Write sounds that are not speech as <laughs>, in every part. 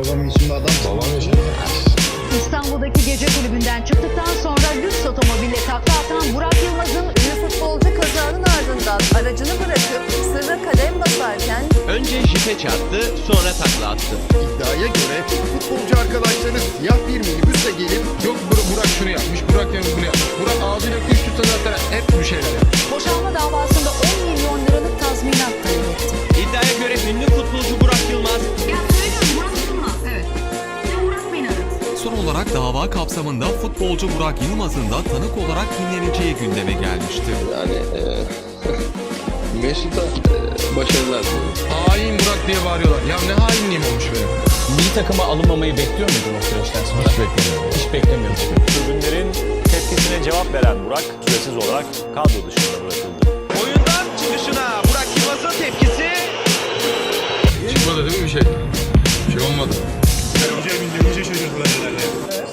Babam yaşında adam. Babam yaşında. İstanbul'daki gece kulübünden çıktıktan sonra lüks otomobille takla atan Burak Yılmaz'ın Ünlü futbolcu kazanın ardından aracını bırakıp sırra kadem basarken Önce jipe çarptı, sonra takla attı. İddiaya göre futbolcu arkadaşları siyah bir minibüsle gelip Yok Burak, Burak şunu yapmış, Burak yani bunu yapmış. Burak ağzıyla üst üste zaten hep bir şeyler yapmış. boşanma davasında 10 milyon liralık tazminat talep etti. İddiaya göre ünlü futbolcu Burak Yılmaz Son olarak dava kapsamında futbolcu Burak Yılmaz'ın da tanık olarak dinleneceği gündeme gelmişti. Yani e, <laughs> Mesut'a e, başarılar diliyorum. Hain Burak diye bağırıyorlar. Ya ne hainliğim olmuş benim. milli takıma alınmamayı bekliyor muydun o süreçten sonra? Hiç beklemiyorum. Hiç beklemiyorum. Tribünlerin tepkisine cevap veren Burak süresiz olarak kadro dışında bırakıldı. oyundan çıkışına Burak Yılmaz'ın tepkisi Çıkmadı değil mi bir şey? Bir şey olmadı.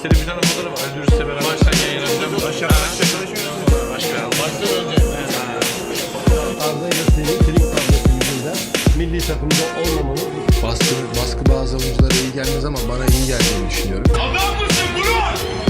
Senin bir tane fotoğraf öldürürse beraber. Baştan yayınlanacağım. Aşağı aşağı Başka. Baştan önce. Arda Yasir'in trik tableti yüzünden milli takımda olmamanın baskı, baskı bazı oyunculara iyi gelmez ama bana iyi geldiğini düşünüyorum. Adam mısın Burak?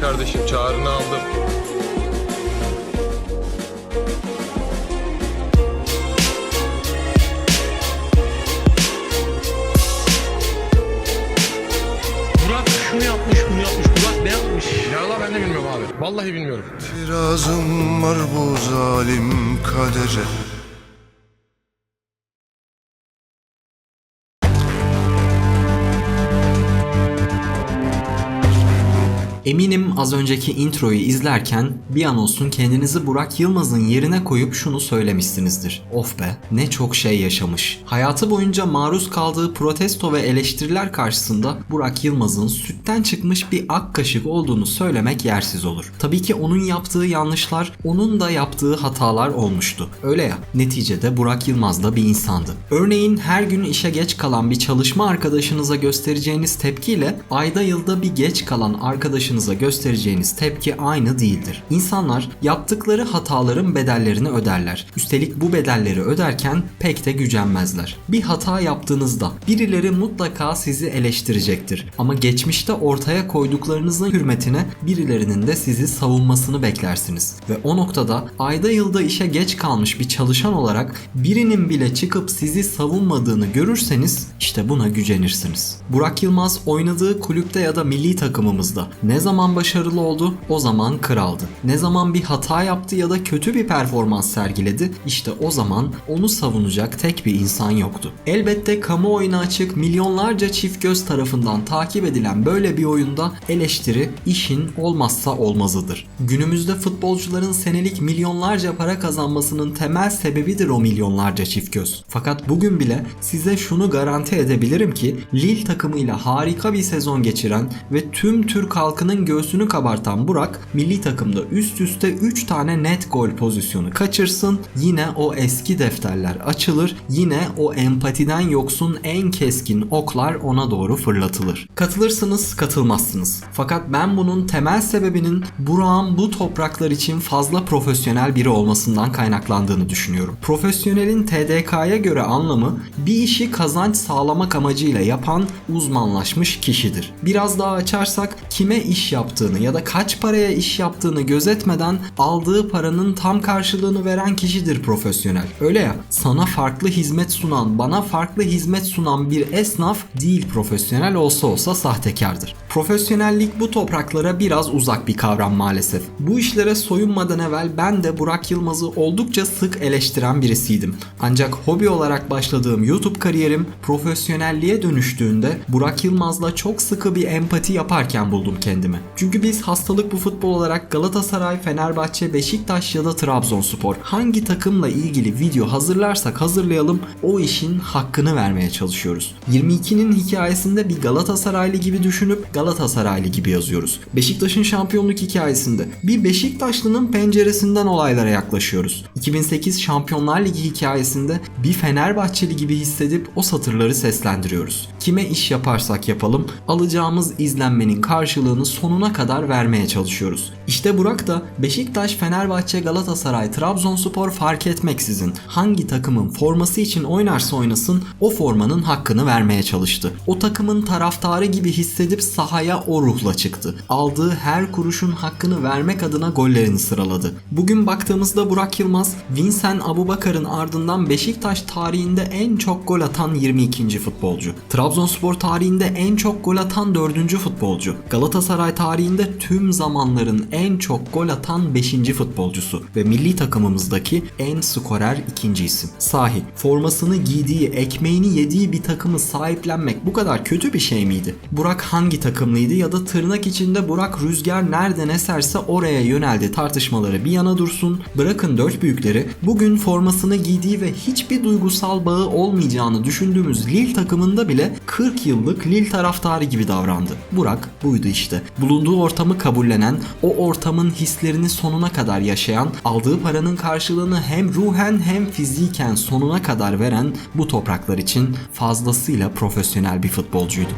Kardeşim çağrını aldım. Burak şunu yapmış bunu yapmış. Burak ne yapmış? Ya Allah ben de bilmiyorum abi. Vallahi bilmiyorum. Tirazım var bu zalim kadere. Eminim az önceki introyu izlerken bir an olsun kendinizi Burak Yılmaz'ın yerine koyup şunu söylemişsinizdir. Of be ne çok şey yaşamış. Hayatı boyunca maruz kaldığı protesto ve eleştiriler karşısında Burak Yılmaz'ın sütten çıkmış bir ak kaşık olduğunu söylemek yersiz olur. Tabii ki onun yaptığı yanlışlar, onun da yaptığı hatalar olmuştu. Öyle ya, neticede Burak Yılmaz da bir insandı. Örneğin her gün işe geç kalan bir çalışma arkadaşınıza göstereceğiniz tepkiyle ayda yılda bir geç kalan arkadaşınıza göstereceğiniz tepki aynı değildir. İnsanlar yaptıkları hataların bedellerini öderler. Üstelik bu bedelleri öderken pek de gücenmezler. Bir hata yaptığınızda birileri mutlaka sizi eleştirecektir. Ama geçmişte ortaya koyduklarınızın hürmetine birilerinin de sizi savunmasını beklersiniz. Ve o noktada ayda yılda işe geç kalmış bir çalışan olarak birinin bile çıkıp sizi savunmadığını görürseniz işte buna gücenirsiniz. Burak Yılmaz oynadığı kulüpte ya da milli takımımızda ne zaman başarılı oldu o zaman kraldı. Ne zaman bir hata yaptı ya da kötü bir performans sergiledi işte o zaman onu savunacak tek bir insan yoktu. Elbette kamuoyuna açık milyonlarca çift göz tarafından takip edilen böyle bir oyunda eleştiri işin olmazsa olmazıdır. Günümüzde futbolcuların senelik milyonlarca para kazanmasının temel sebebidir o milyonlarca çift göz. Fakat bugün bile size şunu garanti edebilirim ki Lille takımıyla harika bir sezon geçiren ve tüm Türk halkının göğsünü kabartan Burak milli takımda üst üste 3 tane net gol pozisyonu kaçırsın yine o eski defterler açılır yine o empatiden yoksun en keskin oklar ona doğru fırlatılır. Katılırsınız katılmazsınız. Fakat ben bunun temel sebebinin Burak'ın bu topraklar için fazla profesyonel biri olmasından kaynaklandığını düşünüyorum. Profesyonelin TDK'ya göre anlamı bir işi kazanç sağlamak amacıyla yapan uzmanlaşmış kişidir. Biraz daha açarsak kime iş yaptığını ya da kaç paraya iş yaptığını gözetmeden aldığı paranın tam karşılığını veren kişidir profesyonel. Öyle ya sana farklı hizmet sunan, bana farklı hizmet sunan bir esnaf değil profesyonel olsa olsa sahtekardır. Profesyonellik bu topraklara biraz uzak bir kavram maalesef. Bu işlere soyunmadan evvel ben de Burak Yılmaz'ı oldukça sık eleştiren birisiydim. Ancak hobi olarak başladığım YouTube kariyerim profesyonelliğe dönüştüğünde Burak Yılmaz'la çok sıkı bir empati yaparken buldum kendimi. Çünkü biz hastalık bu futbol olarak Galatasaray, Fenerbahçe, Beşiktaş ya da Trabzonspor hangi takımla ilgili video hazırlarsak hazırlayalım o işin hakkını vermeye çalışıyoruz. 22'nin hikayesinde bir Galatasaraylı gibi düşünüp Galatasaraylı gibi yazıyoruz. Beşiktaş'ın şampiyonluk hikayesinde bir Beşiktaşlı'nın penceresinden olaylara yaklaşıyoruz. 2008 Şampiyonlar Ligi hikayesinde bir Fenerbahçeli gibi hissedip o satırları seslendiriyoruz. Kime iş yaparsak yapalım alacağımız izlenmenin karşılığını sonuna kadar vermeye çalışıyoruz. İşte Burak da Beşiktaş, Fenerbahçe, Galatasaray, Trabzonspor fark etmeksizin hangi takımın forması için oynarsa oynasın o formanın hakkını vermeye çalıştı. O takımın taraftarı gibi hissedip sahaya o ruhla çıktı. Aldığı her kuruşun hakkını vermek adına gollerini sıraladı. Bugün baktığımızda Burak Yılmaz, Vincent Abubakar'ın ardından Beşiktaş tarihinde en çok gol atan 22. futbolcu. Trabzonspor tarihinde en çok gol atan 4. futbolcu. Galatasaray tarihinde tüm zamanların en çok gol atan 5. futbolcusu ve milli takımımızdaki en skorer ikinci isim. Sahi formasını giydiği, ekmeğini yediği bir takımı sahiplenmek bu kadar kötü bir şey miydi? Burak hangi takımlıydı ya da tırnak içinde Burak rüzgar nereden eserse oraya yöneldi tartışmaları bir yana dursun. Bırakın dört büyükleri bugün formasını giydiği ve hiçbir duygusal bağı olmayacağını düşündüğümüz Lille takımında bile 40 yıllık Lille taraftarı gibi davrandı. Burak buydu işte. Bulunduğu ortamı kabullenen, o ortamın hislerini sonuna kadar yaşayan, aldığı paranın karşılığını hem ruhen hem fiziken sonuna kadar veren bu topraklar için fazlasıyla profesyonel bir futbolcuydu.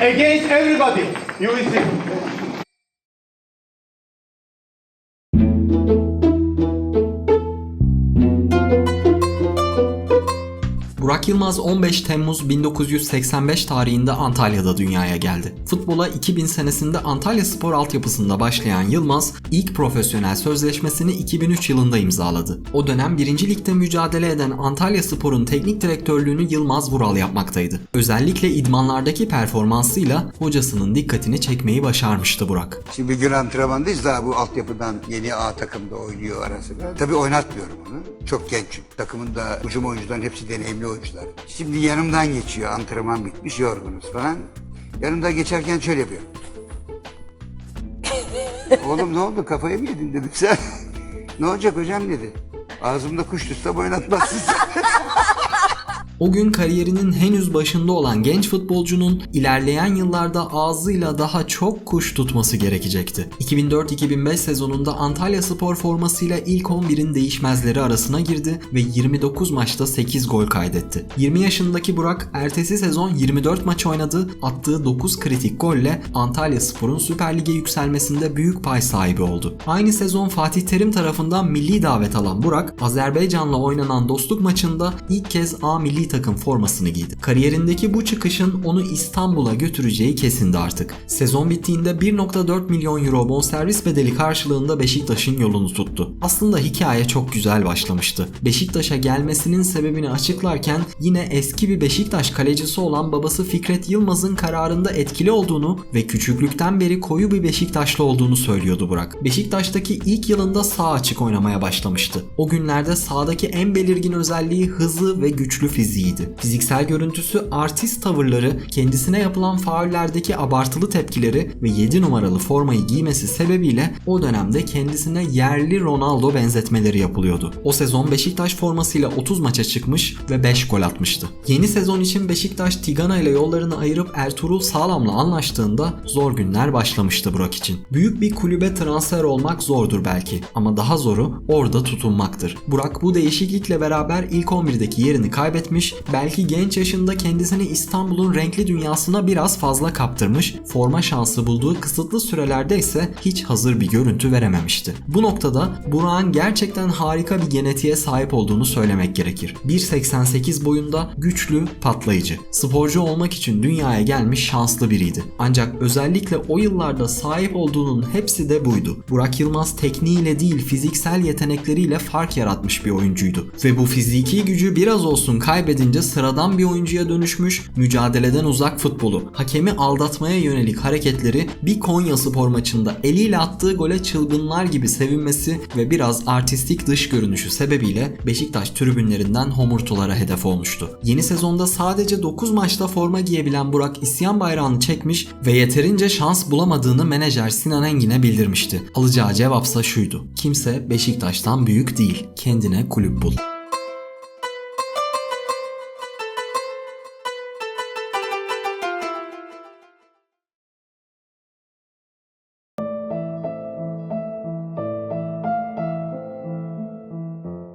Against everybody. You will see. Burak Yılmaz 15 Temmuz 1985 tarihinde Antalya'da dünyaya geldi. Futbola 2000 senesinde Antalya Spor altyapısında başlayan Yılmaz ilk profesyonel sözleşmesini 2003 yılında imzaladı. O dönem 1. Lig'de mücadele eden Antalya Spor'un teknik direktörlüğünü Yılmaz Vural yapmaktaydı. Özellikle idmanlardaki performansıyla hocasının dikkatini çekmeyi başarmıştı Burak. Şimdi bir gün antrenmandayız daha bu altyapıdan yeni A takımda oynuyor ara sıra. Tabii oynatmıyorum onu. Çok genç. Takımın da hücum oyuncuların hepsi deneyimli oyuncular. Şimdi yanımdan geçiyor antrenman bitmiş yorgunuz falan. Yanımdan geçerken şöyle yapıyor. Oğlum ne oldu kafayı mı yedin dedim sen. <laughs> ne olacak hocam dedi. Ağzımda kuş tutsam oynatmazsın sen. <laughs> O gün kariyerinin henüz başında olan genç futbolcunun ilerleyen yıllarda ağzıyla daha çok kuş tutması gerekecekti. 2004-2005 sezonunda Antalya Spor formasıyla ilk 11'in değişmezleri arasına girdi ve 29 maçta 8 gol kaydetti. 20 yaşındaki Burak ertesi sezon 24 maç oynadı, attığı 9 kritik golle Antalya Spor'un Süper Lig'e yükselmesinde büyük pay sahibi oldu. Aynı sezon Fatih Terim tarafından milli davet alan Burak, Azerbaycan'la oynanan dostluk maçında ilk kez A milli takım formasını giydi. Kariyerindeki bu çıkışın onu İstanbul'a götüreceği kesindi artık. Sezon bittiğinde 1.4 milyon euro bonservis bedeli karşılığında Beşiktaş'ın yolunu tuttu. Aslında hikaye çok güzel başlamıştı. Beşiktaş'a gelmesinin sebebini açıklarken yine eski bir Beşiktaş kalecisi olan babası Fikret Yılmaz'ın kararında etkili olduğunu ve küçüklükten beri koyu bir Beşiktaşlı olduğunu söylüyordu Burak. Beşiktaş'taki ilk yılında sağ açık oynamaya başlamıştı. O günlerde sağdaki en belirgin özelliği hızı ve güçlü fiziğiydi. Fiziksel görüntüsü, artist tavırları, kendisine yapılan faullerdeki abartılı tepkileri ve 7 numaralı formayı giymesi sebebiyle o dönemde kendisine yerli Ronaldo benzetmeleri yapılıyordu. O sezon Beşiktaş formasıyla 30 maça çıkmış ve 5 gol atmıştı. Yeni sezon için Beşiktaş Tigana ile yollarını ayırıp Ertuğrul Sağlam'la anlaştığında zor günler başlamıştı Burak için. Büyük bir kulübe transfer olmak zordur belki ama daha zoru orada tutunmaktır. Burak bu değişiklikle beraber ilk 11'deki yerini kaybetmiş belki genç yaşında kendisini İstanbul'un renkli dünyasına biraz fazla kaptırmış, forma şansı bulduğu kısıtlı sürelerde ise hiç hazır bir görüntü verememişti. Bu noktada Burak'ın gerçekten harika bir genetiğe sahip olduğunu söylemek gerekir. 1.88 boyunda güçlü, patlayıcı. Sporcu olmak için dünyaya gelmiş şanslı biriydi. Ancak özellikle o yıllarda sahip olduğunun hepsi de buydu. Burak Yılmaz tekniğiyle değil fiziksel yetenekleriyle fark yaratmış bir oyuncuydu. Ve bu fiziki gücü biraz olsun kaybedince sıradan bir oyuncuya dönüşmüş, mücadeleden uzak futbolu, hakemi aldatmaya yönelik hareketleri bir Konya spor maçında eliyle attığı gole çılgınlar gibi sevinmesi ve biraz artistik dış görünüşü sebebiyle Beşiktaş tribünlerinden homurtulara hedef olmuştu. Yeni sezonda sadece 9 maçta forma giyebilen Burak isyan bayrağını çekmiş ve yeterince şans bulamadığını menajer Sinan Engin'e bildirmişti. Alacağı cevapsa şuydu. Kimse Beşiktaş'tan büyük değil. Kendine kulüp bul.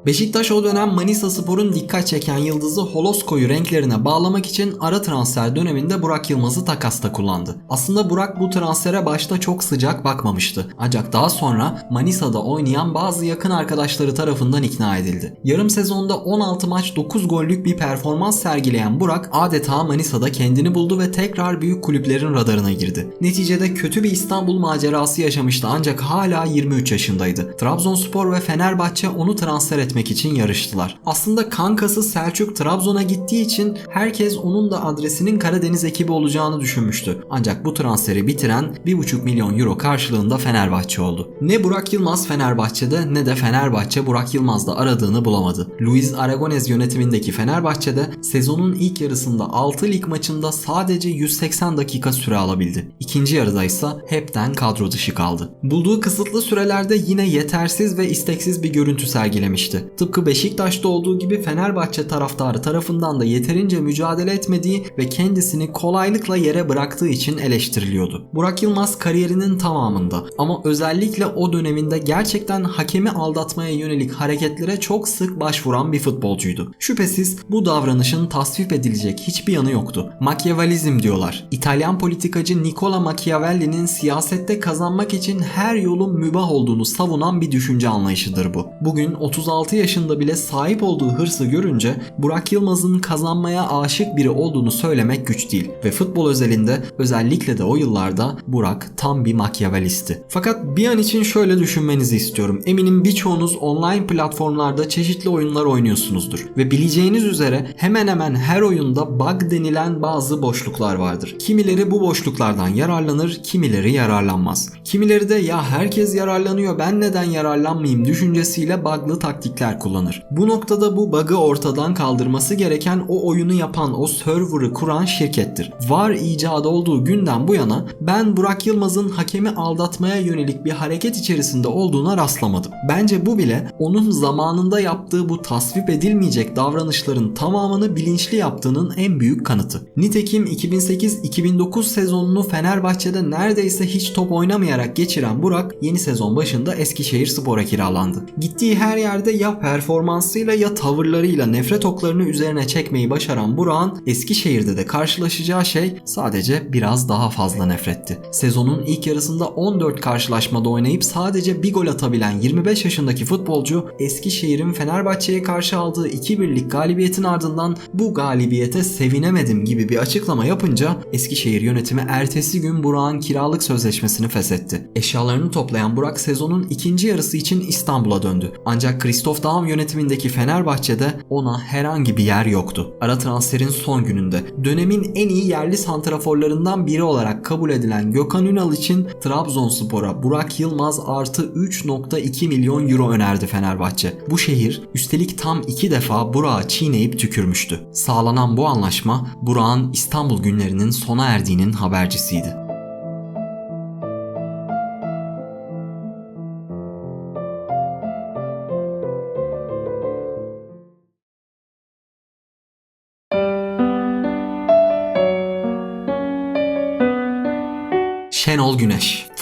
Beşiktaş o dönem Manisa Spor'un dikkat çeken yıldızı Holosko'yu renklerine bağlamak için ara transfer döneminde Burak Yılmaz'ı takasta kullandı. Aslında Burak bu transfere başta çok sıcak bakmamıştı. Ancak daha sonra Manisa'da oynayan bazı yakın arkadaşları tarafından ikna edildi. Yarım sezonda 16 maç 9 gollük bir performans sergileyen Burak adeta Manisa'da kendini buldu ve tekrar büyük kulüplerin radarına girdi. Neticede kötü bir İstanbul macerası yaşamıştı ancak hala 23 yaşındaydı. Trabzonspor ve Fenerbahçe onu transfer etmek için yarıştılar. Aslında kankası Selçuk Trabzon'a gittiği için herkes onun da adresinin Karadeniz ekibi olacağını düşünmüştü. Ancak bu transferi bitiren 1,5 milyon euro karşılığında Fenerbahçe oldu. Ne Burak Yılmaz Fenerbahçe'de ne de Fenerbahçe Burak Yılmaz'da aradığını bulamadı. Luis Aragonez yönetimindeki Fenerbahçe'de sezonun ilk yarısında 6 lig maçında sadece 180 dakika süre alabildi. İkinci yarıda ise hepten kadro dışı kaldı. Bulduğu kısıtlı sürelerde yine yetersiz ve isteksiz bir görüntü sergilemişti. Tıpkı Beşiktaş'ta olduğu gibi Fenerbahçe taraftarı tarafından da yeterince mücadele etmediği ve kendisini kolaylıkla yere bıraktığı için eleştiriliyordu. Burak Yılmaz kariyerinin tamamında ama özellikle o döneminde gerçekten hakemi aldatmaya yönelik hareketlere çok sık başvuran bir futbolcuydu. Şüphesiz bu davranışın tasvip edilecek hiçbir yanı yoktu. Machiavellizm diyorlar. İtalyan politikacı Nicola Machiavelli'nin siyasette kazanmak için her yolun mübah olduğunu savunan bir düşünce anlayışıdır bu. Bugün 36 yaşında bile sahip olduğu hırsı görünce Burak Yılmaz'ın kazanmaya aşık biri olduğunu söylemek güç değil. Ve futbol özelinde özellikle de o yıllarda Burak tam bir Machiavellisti. Fakat bir an için şöyle düşünmenizi istiyorum. Eminim birçoğunuz online platformlarda çeşitli oyunlar oynuyorsunuzdur. Ve bileceğiniz üzere hemen hemen her oyunda bug denilen bazı boşluklar vardır. Kimileri bu boşluklardan yararlanır, kimileri yararlanmaz. Kimileri de ya herkes yararlanıyor ben neden yararlanmayayım düşüncesiyle bug'lı taktikler kullanır. Bu noktada bu bug'ı ortadan kaldırması gereken o oyunu yapan, o server'ı kuran şirkettir. Var icadı olduğu günden bu yana ben Burak Yılmaz'ın hakemi aldatmaya yönelik bir hareket içerisinde olduğuna rastlamadım. Bence bu bile onun zamanında yaptığı bu tasvip edilmeyecek davranışların tamamını bilinçli yaptığının en büyük kanıtı. Nitekim 2008-2009 sezonunu Fenerbahçe'de neredeyse hiç top oynamayarak geçiren Burak yeni sezon başında Eskişehir Spor'a kiralandı. Gittiği her yerde ya performansıyla ya tavırlarıyla nefret oklarını üzerine çekmeyi başaran Burak'ın Eskişehir'de de karşılaşacağı şey sadece biraz daha fazla nefretti. Sezonun ilk yarısında 14 karşılaşmada oynayıp sadece bir gol atabilen 25 yaşındaki futbolcu Eskişehir'in Fenerbahçe'ye karşı aldığı 2-1'lik galibiyetin ardından bu galibiyete sevinemedim gibi bir açıklama yapınca Eskişehir yönetimi ertesi gün Burak'ın kiralık sözleşmesini feshetti. Eşyalarını toplayan Burak sezonun ikinci yarısı için İstanbul'a döndü. Ancak Daum yönetimindeki Fenerbahçe'de ona herhangi bir yer yoktu. Ara transferin son gününde dönemin en iyi yerli santraforlarından biri olarak kabul edilen Gökhan Ünal için Trabzonspor'a Burak Yılmaz artı 3.2 milyon euro önerdi Fenerbahçe. Bu şehir üstelik tam iki defa Burak'ı çiğneyip tükürmüştü. Sağlanan bu anlaşma Burak'ın İstanbul günlerinin sona erdiğinin habercisiydi.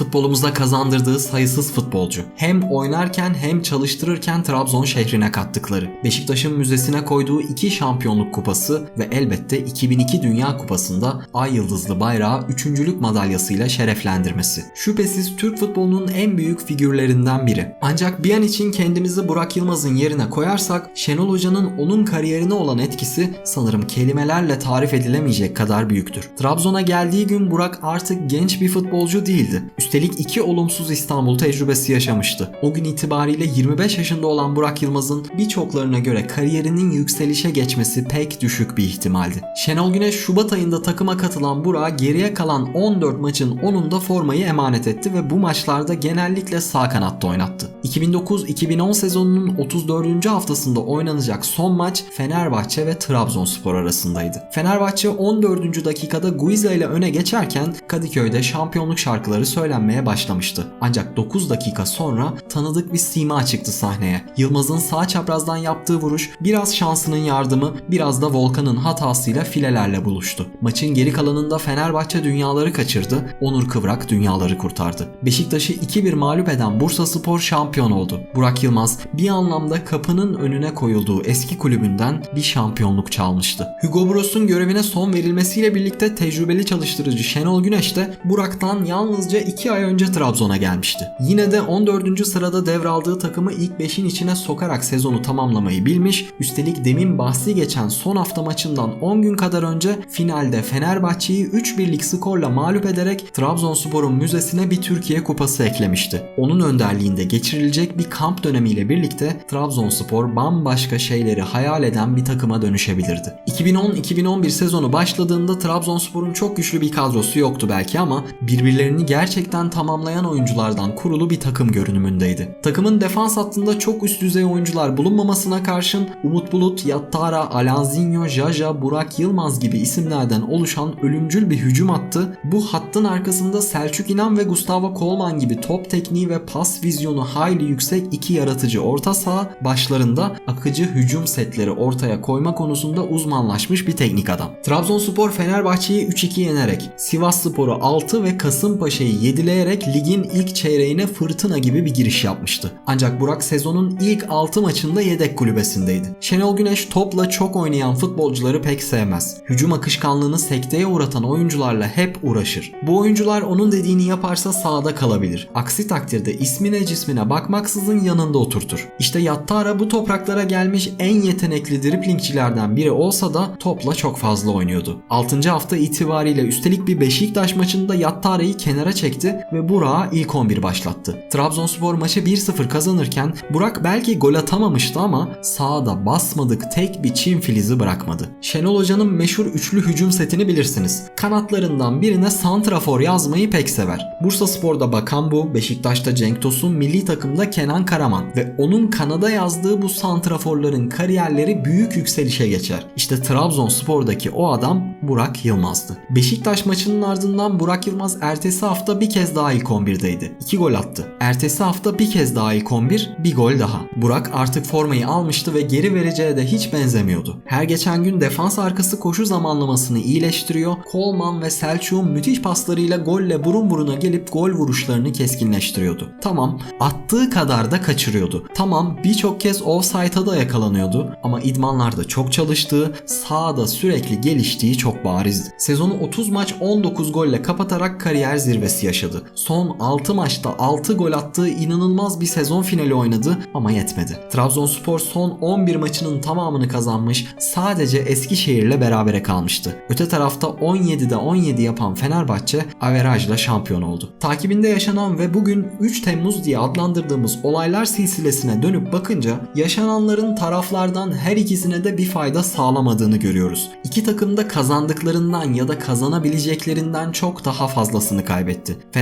Futbolumuzda kazandırdığı sayısız futbolcu. Hem oynarken hem çalıştırırken Trabzon şehrine kattıkları. Beşiktaş'ın müzesine koyduğu iki şampiyonluk kupası ve elbette 2002 Dünya Kupası'nda Ay Yıldızlı bayrağı üçüncülük madalyasıyla şereflendirmesi. Şüphesiz Türk futbolunun en büyük figürlerinden biri. Ancak bir an için kendimizi Burak Yılmaz'ın yerine koyarsak Şenol Hoca'nın onun kariyerine olan etkisi sanırım kelimelerle tarif edilemeyecek kadar büyüktür. Trabzon'a geldiği gün Burak artık genç bir futbolcu değildi. Üstelik iki olumsuz İstanbul tecrübesi yaşamıştı. O gün itibariyle 25 yaşında olan Burak Yılmaz'ın birçoklarına göre kariyerinin yükselişe geçmesi pek düşük bir ihtimaldi. Şenol Güneş Şubat ayında takıma katılan Burak'a geriye kalan 14 maçın 10'unda formayı emanet etti ve bu maçlarda genellikle sağ kanatta oynattı. 2009-2010 sezonunun 34. haftasında oynanacak son maç Fenerbahçe ve Trabzonspor arasındaydı. Fenerbahçe 14. dakikada Guiza ile öne geçerken Kadıköy'de şampiyonluk şarkıları söylenmeye başlamıştı. Ancak 9 dakika sonra tanıdık bir sima çıktı sahneye. Yılmaz'ın sağ çaprazdan yaptığı vuruş biraz şansının yardımı, biraz da Volkan'ın hatasıyla filelerle buluştu. Maçın geri kalanında Fenerbahçe dünyaları kaçırdı, Onur Kıvrak dünyaları kurtardı. Beşiktaş'ı 2-1 mağlup eden Bursa Spor şampiyon oldu. Burak Yılmaz bir anlamda kapının önüne koyulduğu eski kulübünden bir şampiyonluk çalmıştı. Hugo Bross'un görevine son verilmesiyle birlikte tecrübeli çalıştırıcı Şenol Güneş de Burak'tan yalnızca 2 ay önce Trabzon'a gelmişti. Yine de 14. sırada devraldığı takımı ilk 5'in içine sokarak sezonu tamamlamayı bilmiş, üstelik demin bahsi geçen son hafta maçından 10 gün kadar önce finalde Fenerbahçe'yi 3-1'lik skorla mağlup ederek Trabzonspor'un müzesine bir Türkiye kupası eklemişti. Onun önderliğinde geçirilecek bir kamp dönemiyle birlikte Trabzonspor bambaşka şeyleri hayal eden bir takıma dönüşebilirdi. 2010-2011 sezonu başladığında Trabzonspor'un çok güçlü bir kadrosu yoktu belki ama birbirlerini gerçekten tamamlayan oyunculardan kurulu bir takım görünümündeydi. Takımın defans hattında çok üst düzey oyuncular bulunmamasına karşın Umut Bulut, Yattara, Alanzinho, Jaja, Burak Yılmaz gibi isimlerden oluşan ölümcül bir hücum hattı bu hattın arkasında Selçuk İnan ve Gustavo Kolman gibi top tekniği ve pas vizyonu hayli yüksek iki yaratıcı orta saha başlarında akıcı hücum setleri ortaya koyma konusunda uzmanlaşmış bir teknik adam. Trabzonspor Fenerbahçe'yi 3-2 yenerek, Sivasspor'u 6 ve Kasımpaşa'yı 7'leyerek ligin ilk çeyreğine fırtına gibi bir giriş yapmıştı. Ancak Burak sezonun ilk 6 maçında yedek kulübesindeydi. Şenol Güneş topla çok oynayan futbolcuları pek sevmez. Hücum akışkanlığını sekteye uğratan oyuncularla hep uğraşır. Bu oyuncular onun dediğini yaparsa sahada kalabilir. Aksi takdirde ismine cismine bakmaksızın yanında oturtur. İşte Yattara bu topraklara gelmiş en yetenekli driplingçilerden biri olsa da topla çok fazla oynuyordu. 6. hafta itibariyle üstelik bir Beşiktaş maçında Yattara'yı kenara çekti ve Burak'a ilk 11 başlattı. Trabzonspor maçı 1-0 kazanırken Burak belki gol atamamıştı ama sahada basmadık tek bir çim filizi bırakmadı. Şenol Hoca'nın meşhur üçlü hücum setini bilirsiniz. Kanatlarından birine santrafor yazmayı pek sever. Bursa Spor'da Bakambu, Beşiktaş'ta Cenk Tosun, milli takımda Kenan Karaman ve onun kanada yazdığı bu santraforların kariyerleri büyük yükselişe geçer. İşte Trabzonspor'daki o adam Burak Yılmaz'dı. Beşiktaş maçının ardından Burak Yılmaz ertesi hafta bir kez daha ilk 11'deydi. 2 gol attı. Ertesi hafta bir kez daha ilk 11, bir gol daha. Burak artık formayı almıştı ve geri vereceğe de hiç benzemiyordu. Her geçen gün defans arkası koşu zamanlamasını iyileştiriyor. Coleman ve Selçuk'un müthiş paslarıyla golle burun buruna gelip gol vuruşlarını keskinleştiriyordu. Tamam, attığı kadar da kaçırıyordu. Tamam, birçok kez offside'a da yakalanıyordu ama idmanlarda çok çalıştığı, sahada sürekli geliştiği çok barizdi. Sezonu 30 maç 19 golle kapatarak kariyer zirvesi yaşadı. Son 6 maçta 6 gol attığı inanılmaz bir sezon finali oynadı ama yetmedi. Trabzonspor son 11 maçının tamamını kazanmış, sadece Eskişehir'le berabere kalmıştı. Öte tarafta 17'de 17 yapan Fenerbahçe averajla şampiyon oldu. Takibinde yaşanan ve bugün 3 Temmuz diye adlandırdığımız olaylar silsilesine dönüp bakınca yaşananların taraflardan her ikisine de bir fayda sağlamadığını görüyoruz. İki takım da kazandıklarından ya da kazanabileceklerinden çok daha fazlasını kaybetti. Fenerbahçe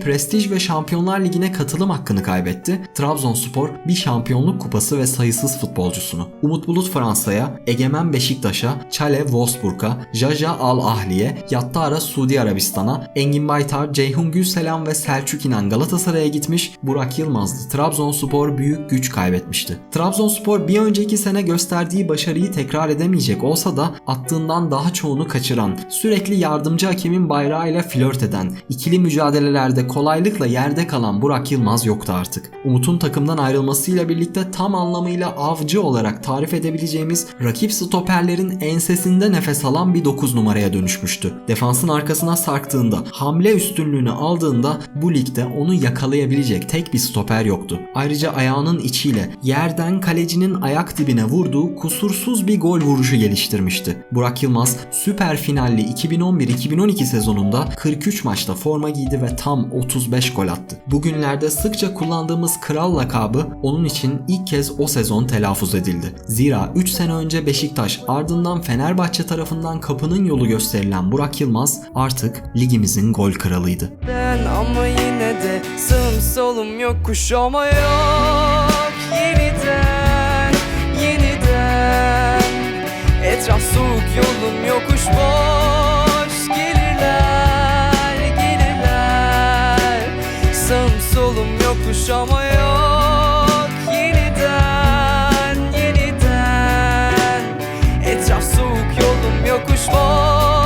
prestij ve Şampiyonlar Ligi'ne katılım hakkını kaybetti. Trabzonspor bir şampiyonluk kupası ve sayısız futbolcusunu. Umut Bulut Fransa'ya, Egemen Beşiktaş'a, Çale Wolfsburg'a, Jaja Al Ahli'ye, Yattara Suudi Arabistan'a, Engin Baytar, Ceyhun Gülselam ve Selçuk İnan Galatasaray'a gitmiş, Burak Yılmazlı Trabzonspor büyük güç kaybetmişti. Trabzonspor bir önceki sene gösterdiği başarıyı tekrar edemeyecek olsa da attığından daha çoğunu kaçıran, sürekli yardımcı hakemin bayrağıyla flört eden, ikili mücadele mücadelelerde kolaylıkla yerde kalan Burak Yılmaz yoktu artık. Umut'un takımdan ayrılmasıyla birlikte tam anlamıyla avcı olarak tarif edebileceğimiz rakip stoperlerin ensesinde nefes alan bir 9 numaraya dönüşmüştü. Defansın arkasına sarktığında, hamle üstünlüğünü aldığında bu ligde onu yakalayabilecek tek bir stoper yoktu. Ayrıca ayağının içiyle yerden kalecinin ayak dibine vurduğu kusursuz bir gol vuruşu geliştirmişti. Burak Yılmaz süper finalli 2011-2012 sezonunda 43 maçta forma giydi ve tam 35 gol attı. Bugünlerde sıkça kullandığımız kral lakabı onun için ilk kez o sezon telaffuz edildi. Zira 3 sene önce Beşiktaş ardından Fenerbahçe tarafından kapının yolu gösterilen Burak Yılmaz artık ligimizin gol kralıydı. Ben ama yine de sağım solum yok kuş ama yok yeniden yeniden etraf soğuk yolum yokuş boş sağım solum yokuş ama yok. Yeniden yeniden. Etraf soğuk yolum yokuş boş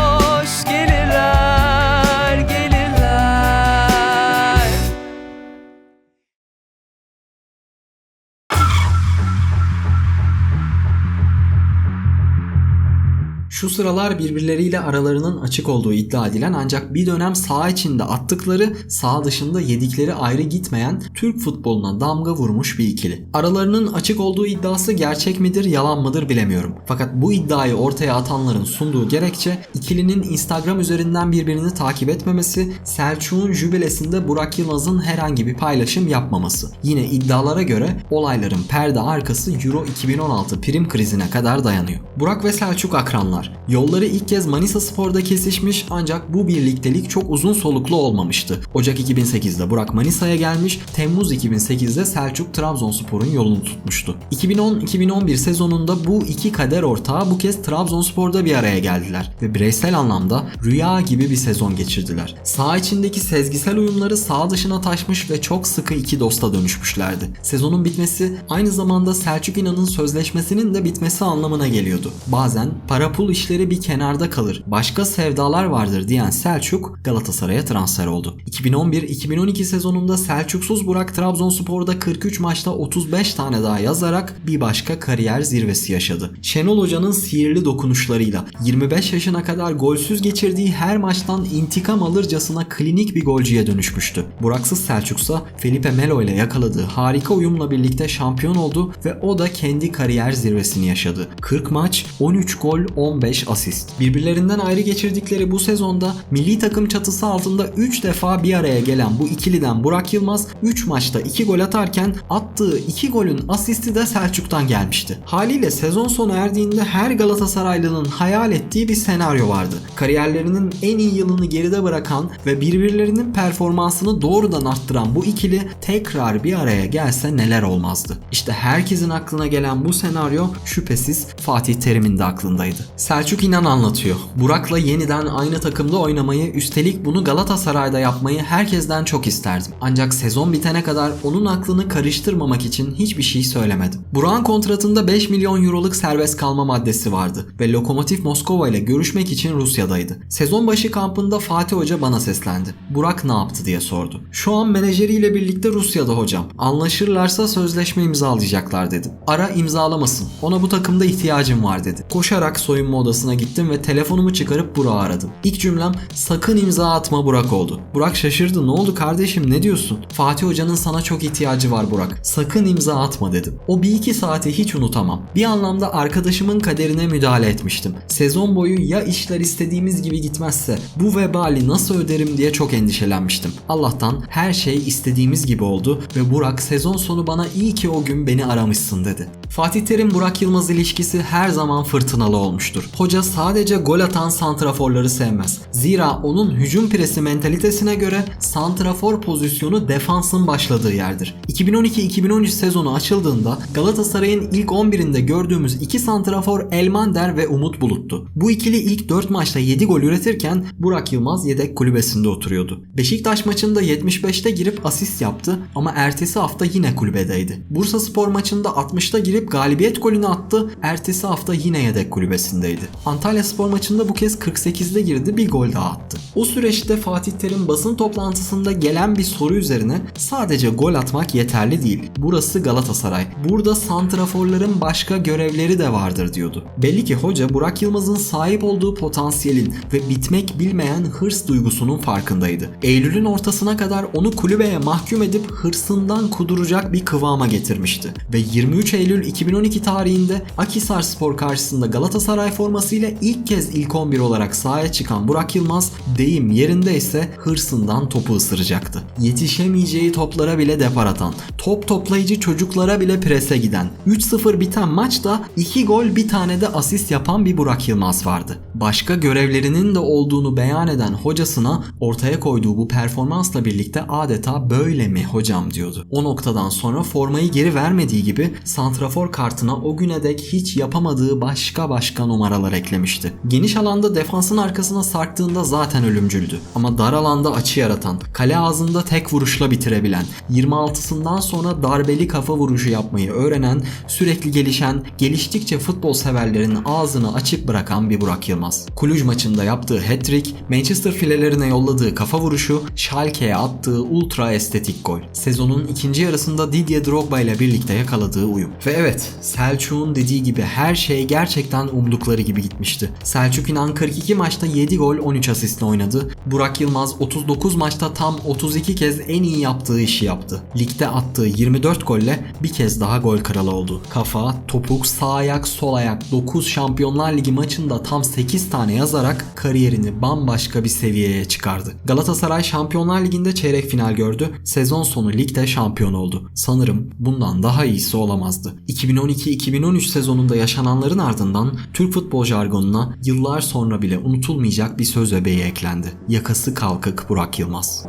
Şu sıralar birbirleriyle aralarının açık olduğu iddia edilen ancak bir dönem saha içinde attıkları, saha dışında yedikleri ayrı gitmeyen Türk futboluna damga vurmuş bir ikili. Aralarının açık olduğu iddiası gerçek midir, yalan mıdır bilemiyorum. Fakat bu iddiayı ortaya atanların sunduğu gerekçe ikilinin Instagram üzerinden birbirini takip etmemesi, Selçuk'un jübilesinde Burak Yılmaz'ın herhangi bir paylaşım yapmaması. Yine iddialara göre olayların perde arkası Euro 2016 prim krizine kadar dayanıyor. Burak ve Selçuk akranlar. Yolları ilk kez Manisa Spor'da kesişmiş ancak bu birliktelik çok uzun soluklu olmamıştı. Ocak 2008'de Burak Manisa'ya gelmiş, Temmuz 2008'de Selçuk Trabzonspor'un yolunu tutmuştu. 2010-2011 sezonunda bu iki kader ortağı bu kez Trabzonspor'da bir araya geldiler ve bireysel anlamda rüya gibi bir sezon geçirdiler. Sağ içindeki sezgisel uyumları sağ dışına taşmış ve çok sıkı iki dosta dönüşmüşlerdi. Sezonun bitmesi aynı zamanda Selçuk İnan'ın sözleşmesinin de bitmesi anlamına geliyordu. Bazen para pul işleri bir kenarda kalır. Başka sevdalar vardır diyen Selçuk Galatasaray'a transfer oldu. 2011-2012 sezonunda Selçuksuz Burak Trabzonspor'da 43 maçta 35 tane daha yazarak bir başka kariyer zirvesi yaşadı. Şenol Hoca'nın sihirli dokunuşlarıyla 25 yaşına kadar golsüz geçirdiği her maçtan intikam alırcasına klinik bir golcüye dönüşmüştü. Buraksız Selçuksa Felipe Melo ile yakaladığı harika uyumla birlikte şampiyon oldu ve o da kendi kariyer zirvesini yaşadı. 40 maç, 13 gol, 15 asist. Birbirlerinden ayrı geçirdikleri bu sezonda milli takım çatısı altında 3 defa bir araya gelen bu ikiliden Burak Yılmaz 3 maçta 2 gol atarken attığı 2 golün asisti de Selçuk'tan gelmişti. Haliyle sezon sonu erdiğinde her Galatasaraylı'nın hayal ettiği bir senaryo vardı. Kariyerlerinin en iyi yılını geride bırakan ve birbirlerinin performansını doğrudan arttıran bu ikili tekrar bir araya gelse neler olmazdı. İşte herkesin aklına gelen bu senaryo şüphesiz Fatih Terim'in de aklındaydı. Selçuk İnan anlatıyor. Burak'la yeniden aynı takımda oynamayı, üstelik bunu Galatasaray'da yapmayı herkesten çok isterdim. Ancak sezon bitene kadar onun aklını karıştırmamak için hiçbir şey söylemedim. Burak'ın kontratında 5 milyon euroluk serbest kalma maddesi vardı ve Lokomotiv Moskova ile görüşmek için Rusya'daydı. Sezon başı kampında Fatih Hoca bana seslendi. Burak ne yaptı diye sordu. Şu an menajeriyle birlikte Rusya'da hocam. Anlaşırlarsa sözleşme imzalayacaklar dedim. Ara imzalamasın. Ona bu takımda ihtiyacım var dedi. Koşarak soyunma odasına gittim ve telefonumu çıkarıp Burak'ı aradım. İlk cümlem sakın imza atma Burak oldu. Burak şaşırdı. Ne oldu kardeşim ne diyorsun? Fatih Hoca'nın sana çok ihtiyacı var Burak. Sakın imza atma dedim. O bir iki saati hiç unutamam. Bir anlamda arkadaşımın kaderine müdahale etmiştim. Sezon boyu ya işler istediğimiz gibi gitmezse bu vebali nasıl öderim diye çok endişelenmiştim. Allah'tan her şey istediğimiz gibi oldu ve Burak sezon sonu bana iyi ki o gün beni aramışsın dedi. Fatih Terim Burak Yılmaz ilişkisi her zaman fırtınalı olmuştur. Hoca sadece gol atan santraforları sevmez. Zira onun hücum presi mentalitesine göre santrafor pozisyonu defansın başladığı yerdir. 2012-2013 sezonu açıldığında Galatasaray'ın ilk 11'inde gördüğümüz iki santrafor Elmander ve Umut Bulut'tu. Bu ikili ilk 4 maçta 7 gol üretirken Burak Yılmaz yedek kulübesinde oturuyordu. Beşiktaş maçında 75'te girip asist yaptı ama ertesi hafta yine kulübedeydi. Bursa Spor maçında 60'ta girip galibiyet golünü attı. Ertesi hafta yine yedek kulübesindeydi. Antalya Spor maçında bu kez 48'de girdi bir gol daha attı. O süreçte Fatih Terim basın toplantısında gelen bir soru üzerine sadece gol atmak yeterli değil. Burası Galatasaray. Burada santraforların başka görevleri de vardır diyordu. Belli ki hoca Burak Yılmaz'ın sahip olduğu potansiyelin ve bitmek bilmeyen hırs duygusunun farkındaydı. Eylül'ün ortasına kadar onu kulübeye mahkum edip hırsından kuduracak bir kıvama getirmişti. Ve 23 Eylül 2012 tarihinde Akhisar Spor karşısında Galatasaray formasıyla ilk kez ilk 11 olarak sahaya çıkan Burak Yılmaz deyim yerindeyse hırsından topu ısıracaktı. Yetişemeyeceği toplara bile depar atan, top toplayıcı çocuklara bile prese giden, 3-0 biten maçta 2 gol bir tane de asist yapan bir Burak Yılmaz vardı. Başka görevlerinin de olduğunu beyan eden hocasına ortaya koyduğu bu performansla birlikte adeta böyle mi hocam diyordu. O noktadan sonra formayı geri vermediği gibi santrafor kartına o güne dek hiç yapamadığı başka başka numaralar eklemişti. Geniş alanda defansın arkasına sarktığında zaten ölümcüldü. Ama dar alanda açı yaratan, kale ağzında tek vuruşla bitirebilen, 26'sından sonra darbeli kafa vuruşu yapmayı öğrenen, sürekli gelişen, geliştikçe futbol severlerin ağzını açık bırakan bir Burak Yılmaz. Kuluj maçında yaptığı hat-trick, Manchester filelerine yolladığı kafa vuruşu, Schalke'ye attığı ultra estetik gol. Sezonun ikinci yarısında Didier Drogba ile birlikte yakaladığı uyum. Ve evet, Selçuk'un dediği gibi her şey gerçekten umdukları gibi gitmişti. Selçuk İnan 42 maçta 7 gol 13 asistle oynadı. Burak Yılmaz 39 maçta tam 32 kez en iyi yaptığı işi yaptı. Ligde attığı 24 golle bir kez daha gol kralı oldu. Kafa, topuk, sağ ayak, sol ayak 9 Şampiyonlar Ligi maçında tam 8 tane yazarak kariyerini bambaşka bir seviyeye çıkardı. Galatasaray Şampiyonlar Ligi'nde çeyrek final gördü. Sezon sonu ligde şampiyon oldu. Sanırım bundan daha iyisi olamazdı. 2012-2013 sezonunda yaşananların ardından Türk futbol jargonuna yıllar sonra bile unutulmayacak bir söz öbeği eklendi. Yakası kalkık Burak Yılmaz.